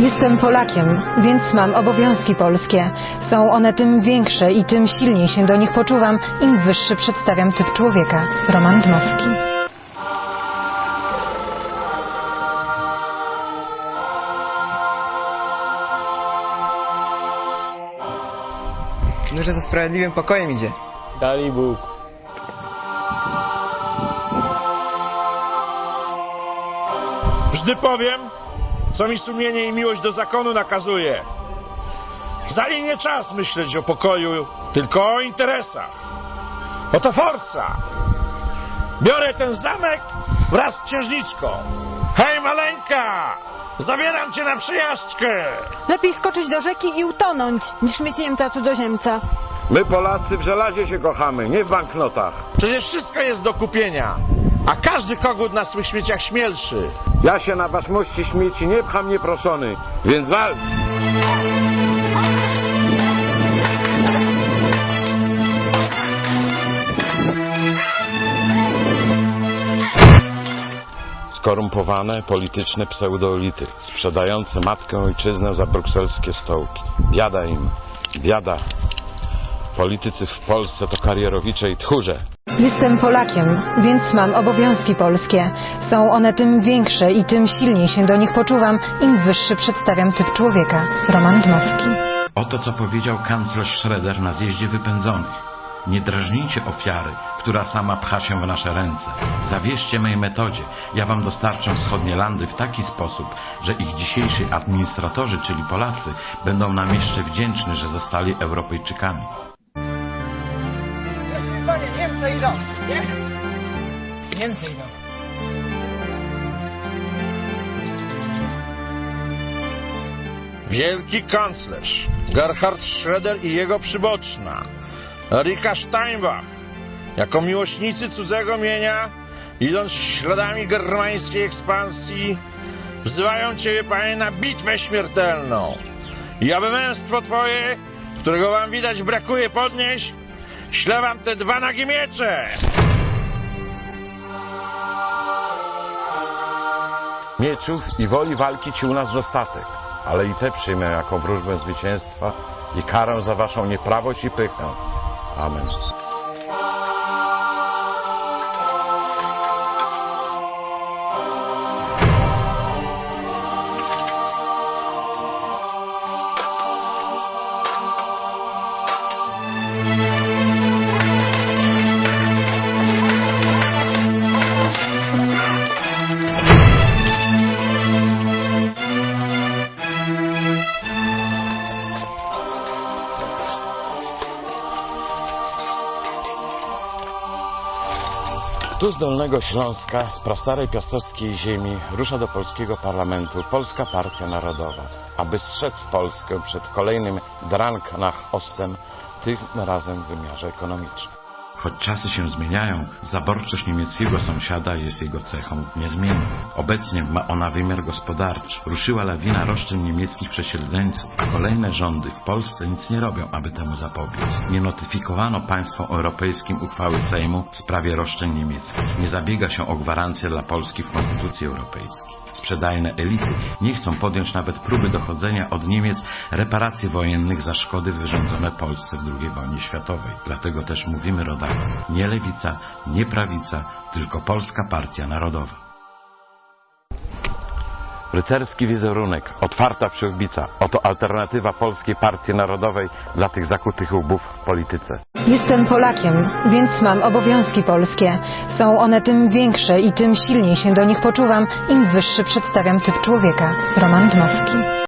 Jestem Polakiem, więc mam obowiązki polskie. Są one tym większe i tym silniej się do nich poczuwam, im wyższy przedstawiam typ człowieka. Roman Dmowski. No, że za sprawiedliwym pokojem idzie. Dali Bóg. Gdy powiem, co mi sumienie i miłość do zakonu nakazuje. Zali nie czas myśleć o pokoju, tylko o interesach. Oto forca! Biorę ten zamek wraz z księżniczką. Hej, maleńka! Zabieram cię na przyjażdżkę! Lepiej skoczyć do rzeki i utonąć, niż mieć Niemca cudzoziemca. My Polacy w żelazie się kochamy, nie w banknotach. Przecież wszystko jest do kupienia, a każdy kogut na swych śmieciach śmielszy. Ja się na wasz mości śmieci nie pcham nieproszony, więc walcz! Skorumpowane, polityczne pseudoelity, sprzedające matkę ojczyznę za brukselskie stołki. Biada im, biada. Politycy w Polsce to karierowicze i tchórze. Jestem Polakiem, więc mam obowiązki polskie. Są one tym większe i tym silniej się do nich poczuwam, im wyższy przedstawiam typ człowieka. Roman Dmowski. Oto co powiedział kanclerz Schroeder na zjeździe wypędzonych. Nie drażnijcie ofiary, która sama pcha się w nasze ręce. Zawierzcie mej metodzie. Ja wam dostarczę wschodnie landy w taki sposób, że ich dzisiejsi administratorzy, czyli Polacy, będą nam jeszcze wdzięczni, że zostali Europejczykami. Niemcy idą, nie? Niemcy idą. Wielki kanclerz Gerhard Schroeder i jego przyboczna Erika Steinbach jako miłośnicy cudzego mienia idąc śladami germańskiej ekspansji wzywają Ciebie Panie na bitwę śmiertelną i aby męstwo Twoje którego Wam widać brakuje podnieść ślę Wam te dwa nagie miecze Mieczów i woli walki ci u nas dostatek, ale i te przyjmę jako wróżbę zwycięstwa i karę za waszą nieprawość i pychę. Amen. Tu z Dolnego Śląska, z prastarej piastowskiej ziemi, rusza do polskiego parlamentu Polska Partia Narodowa, aby strzec Polskę przed kolejnym Drang nach Osten, tym razem w wymiarze ekonomicznym. Choć czasy się zmieniają, zaborczość niemieckiego sąsiada jest jego cechą niezmienną. Obecnie ma ona wymiar gospodarczy. Ruszyła lawina roszczeń niemieckich przesiedleńców, a kolejne rządy w Polsce nic nie robią, aby temu zapobiec. Nie notyfikowano państwom europejskim uchwały Sejmu w sprawie roszczeń niemieckich. Nie zabiega się o gwarancję dla Polski w Konstytucji Europejskiej. Sprzedajne elity nie chcą podjąć nawet próby dochodzenia od Niemiec reparacji wojennych za szkody wyrządzone Polsce w II wojnie światowej. Dlatego też mówimy rodakom, nie lewica, nie prawica, tylko Polska Partia Narodowa. Rycerski wizerunek, otwarta przyłbica, oto alternatywa Polskiej Partii Narodowej dla tych zakutych łbów w polityce. Jestem Polakiem, więc mam obowiązki polskie. Są one tym większe i tym silniej się do nich poczuwam, im wyższy przedstawiam typ człowieka. Roman Dmowski.